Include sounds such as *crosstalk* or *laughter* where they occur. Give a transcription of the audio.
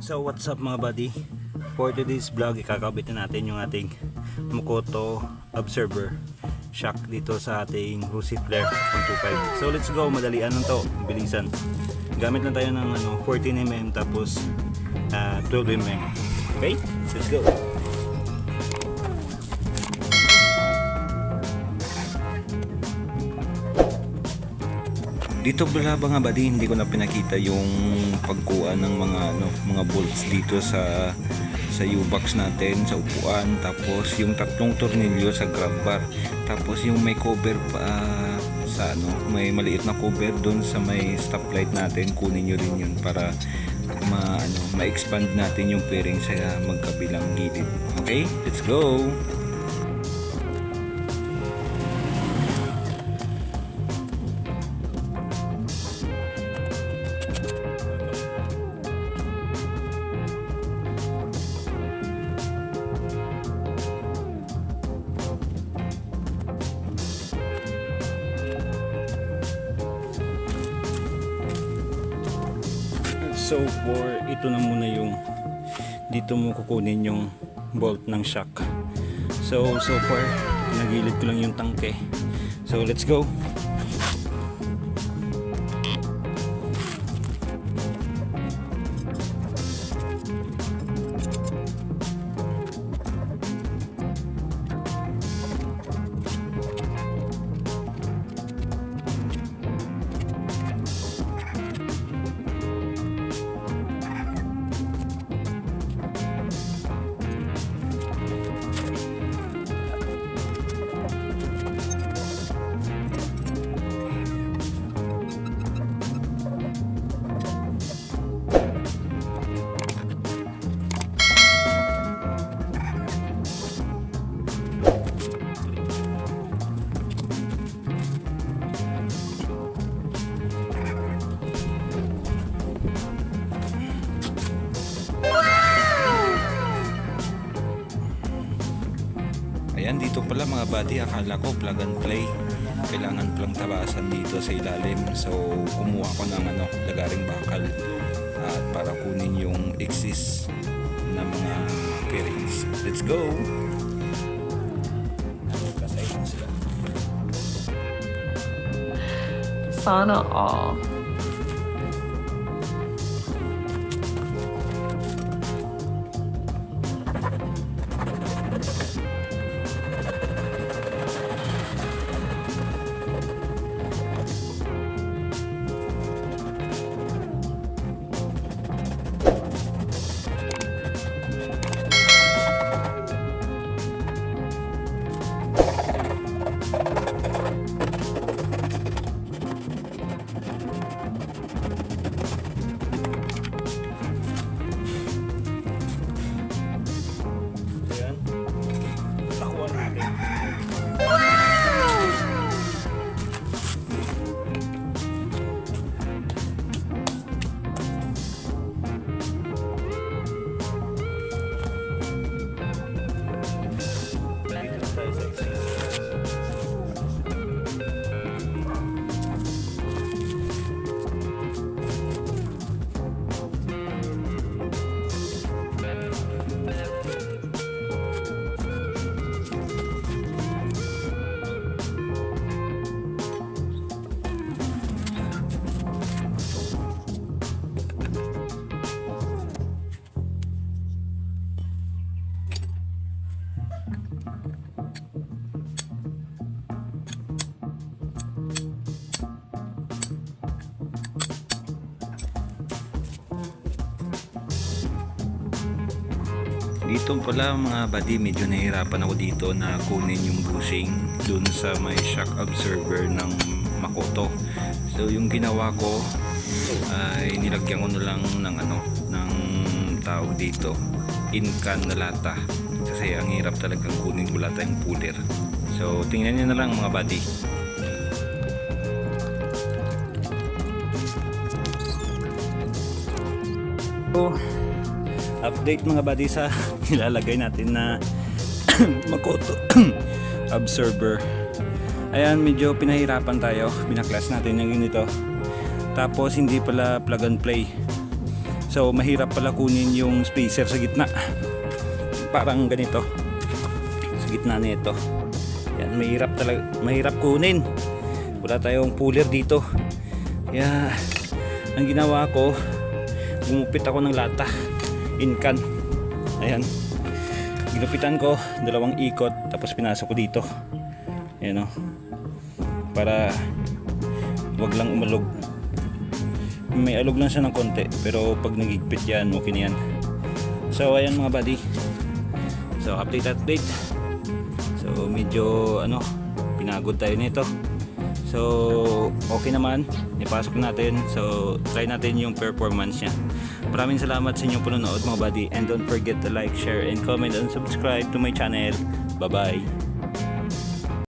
So what's up mga buddy? For today's vlog, ikakabit na natin yung ating Makoto Observer shock dito sa ating Rusi Flare 125. So let's go, madalian lang to, bilisan. Gamit lang tayo ng ano, 14mm tapos ah, 12mm. Okay, let's go. Dito pala mga buddy, hindi ko na pinakita yung pagkuha ng mga ano, mga bolts dito sa sa U-box natin, sa upuan, tapos yung tatlong tornilyo sa grab bar, tapos yung may cover pa ah, sa ano, may maliit na cover doon sa may stoplight natin, kunin nyo rin yun para ma ano, ma-expand natin yung pairing sa magkabilang gilid. Okay, let's go. So for ito na muna yung dito mo kukunin yung bolt ng shock. So so far nagilid ko lang yung tangke. So let's go. Ayan, dito pala mga buddy, akala ko plug and play. Kailangan palang tabasan dito sa ilalim. So, kumuha ko ng ano, lagaring bakal at para kunin yung exist na mga bearings. Let's go! Sana all. Dito pala mga buddy, medyo nahihirapan ako dito na kunin yung bushing dun sa may shock absorber ng Makoto. So yung ginawa ko ay nilagyan ko na lang ng ano, ng tawag dito, in can na lata. Kasi ang hirap talagang kunin wala tayong puller. So tingnan niyo na lang mga buddy. So, update mga buddy sa *laughs* nilalagay natin na *clears throat* Makoto *clears throat* observer ayan medyo pinahirapan tayo binaklas natin yung ganito tapos hindi pala plug and play So mahirap pala kunin yung spacer sa gitna. Parang ganito. Sa gitna nito. Yan, mahirap talaga, mahirap kunin. Wala tayong puller dito. Kaya ang ginawa ko, gumupit ako ng lata. Inkan. Ayan. Ginupitan ko, dalawang ikot, tapos pinasok ko dito. Ayan o. Para wag lang umalog. May alog lang siya ng konti, pero pag nagigpit yan, okay na yan. So ayan mga buddy. So update update. So medyo ano, pinagod tayo nito. So okay naman, ipasok natin. So try natin yung performance niya. Maraming salamat sa inyong panonood mga buddy and don't forget to like, share and comment and subscribe to my channel. Bye bye.